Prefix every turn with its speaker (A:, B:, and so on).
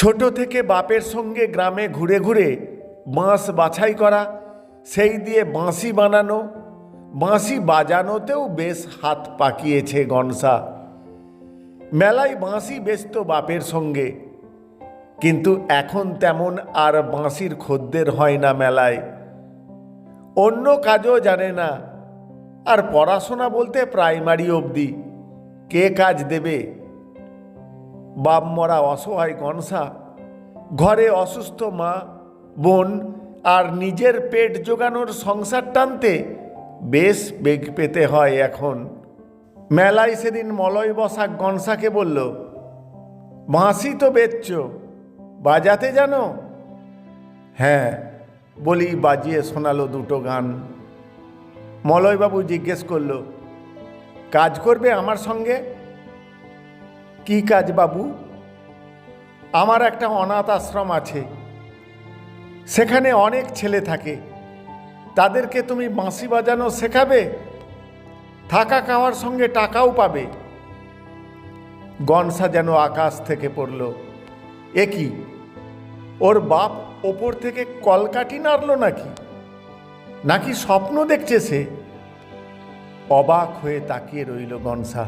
A: ছোট থেকে বাপের সঙ্গে গ্রামে ঘুরে ঘুরে বাঁশ বাছাই করা, সেই দিয়ে বাঁশি বানানো, বাঁশি বাজানোতেও বেশ হাত পাকিয়েছে গনসা। মেলায় বাঁশি বেচত বাপের সঙ্গে, কিন্তু এখন তেমন আর বাঁশির খদ্দের হয় না মেলায়। অন্য কাজও জানে না, আর পড়াশোনা বলতে প্রাইমারি অবধি। কে কাজ দেবে? বাপ মরা অসহায় গনসা, ঘরে অসুস্থ মা, বোন আর নিজের পেট জোগানোর সংসার টানতে বেশ বেগ পেতে হয় এখন। মেলায় সেদিন মলয় বসা গনসাকে বলল বাঁশি তো বেচছ, বাজাতে জানো? হ্যাঁ বলি বাজিয়ে শোনালো দুটো গান। মলয়বাবু জিজ্ঞেস করল, কাজ করবে আমার সঙ্গে? কি কাজ বাবু? আমার একটা অনাথ আশ্রম আছে। সেখানে অনেক ছেলে থাকে। তাদেরকে তুমি বাঁশি বাজানো শেখাবে? থাকা খাওয়ার সঙ্গে টাকাও পাবে। গনসা যেন আকাশ থেকে পড়ল। এ কি? ওর বাপ ওপর থেকে কলকাঠি নাড়ল নাকি? নাকি স্বপ্ন দেখছে সে? অবাক হয়ে তাকিয়ে রইল গনসা।